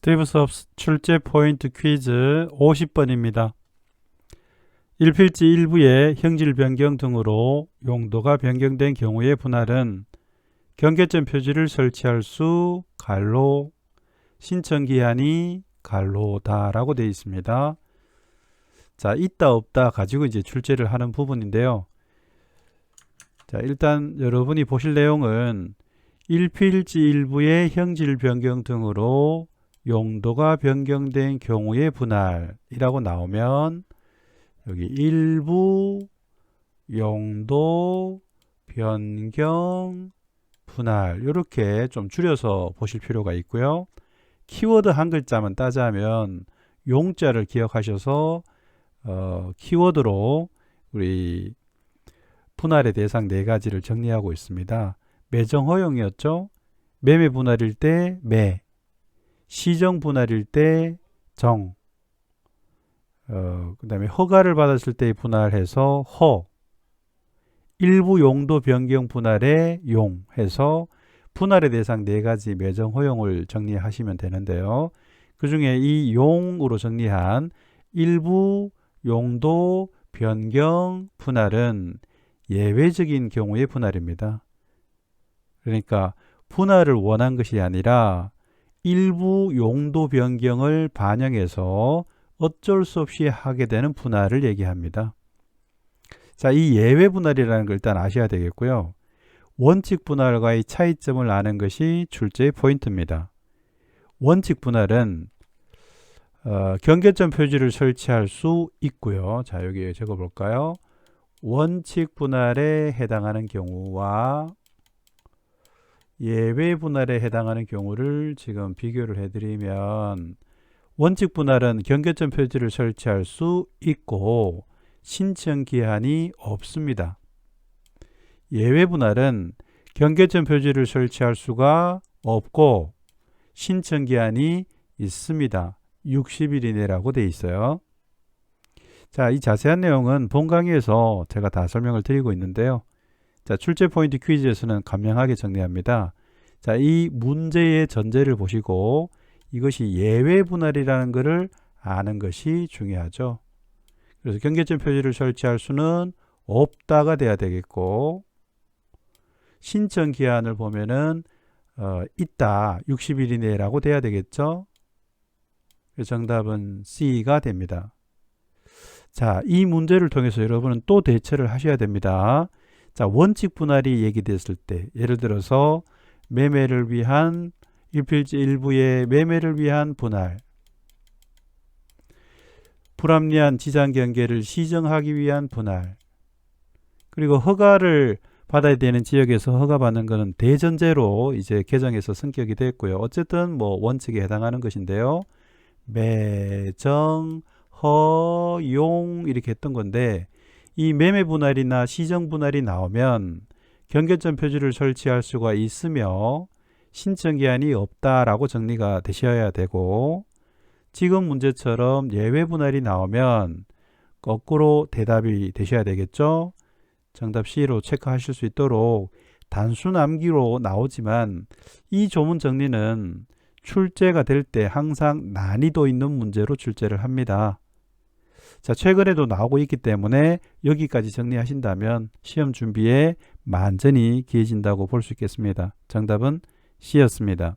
대부 수업 출제 포인트 퀴즈 50번입니다. 1필지 1부의 형질 변경 등으로 용도가 변경된 경우의 분할은 경계점 표지를 설치할 수 갈로 신청 기한이 갈로다라고 되어 있습니다. 자, 있다 없다 가지고 이제 출제를 하는 부분인데요. 자, 일단 여러분이 보실 내용은 1필지 1부의 형질 변경 등으로 용도가 변경된 경우의 분할이라고 나오면 여기 일부 용도 변경 분할 이렇게 좀 줄여서 보실 필요가 있고요. 키워드 한 글자만 따자면 용자를 기억하셔서 어, 키워드로 우리 분할의 대상 네 가지를 정리하고 있습니다. 매정 허용이었죠. 매매 분할일 때 매, 시정 분할일 때 정, 어, 그 다음에 허가를 받았을 때 분할해서 허, 일부 용도 변경 분할의 용 해서 분할의 대상 네 가지 매정 허용을 정리하시면 되는데요. 그 중에 이 용으로 정리한 일부 용도 변경 분할은 예외적인 경우의 분할입니다. 그러니까 분할을 원한 것이 아니라 일부 용도 변경을 반영해서 어쩔 수 없이 하게 되는 분할을 얘기합니다. 자, 이 예외 분할이라는 걸 일단 아셔야 되겠고요. 원칙 분할과의 차이점을 아는 것이 출제의 포인트입니다. 원칙 분할은 어, 경계점 표지를 설치할 수 있고요. 자, 여기 적어 볼까요? 원칙 분할에 해당하는 경우와 예외 분할에 해당하는 경우를 지금 비교를 해드리면 원칙 분할은 경계점 표지를 설치할 수 있고 신청 기한이 없습니다. 예외 분할은 경계점 표지를 설치할 수가 없고 신청 기한이 있습니다. 60일 이내라고 되어 있어요. 자, 이 자세한 내용은 본 강의에서 제가 다 설명을 드리고 있는데요. 자, 출제 포인트 퀴즈에서는 간명하게 정리합니다. 자, 이 문제의 전제를 보시고 이것이 예외 분할이라는 것을 아는 것이 중요하죠. 그래서 경계점 표지를 설치할 수는 없다가 돼야 되겠고 신청 기한을 보면은 어, 있다 60일 이내라고 돼야 되겠죠. 정답은 C가 됩니다. 자, 이 문제를 통해서 여러분은 또 대처를 하셔야 됩니다. 자, 원칙 분할이 얘기됐을 때 예를 들어서 매매를 위한 1필지 일부의 매매를 위한 분할 불합리한 지장 경계를 시정하기 위한 분할 그리고 허가를 받아야 되는 지역에서 허가받는 것은 대전제로 이제 개정해서 성격이 됐고요. 어쨌든 뭐 원칙에 해당하는 것인데요. 매정, 허용 이렇게 했던 건데 이 매매 분할이나 시정 분할이 나오면 경계점 표지를 설치할 수가 있으며 신청 기한이 없다라고 정리가 되셔야 되고 지금 문제처럼 예외 분할이 나오면 거꾸로 대답이 되셔야 되겠죠. 정답 C로 체크하실 수 있도록 단순 암기로 나오지만 이 조문 정리는 출제가 될 때 항상 난이도 있는 문제로 출제를 합니다. 자, 최근에도 나오고 있기 때문에 여기까지 정리하신다면 시험 준비에 만전이 기해진다고 볼 수 있겠습니다. 정답은 C였습니다.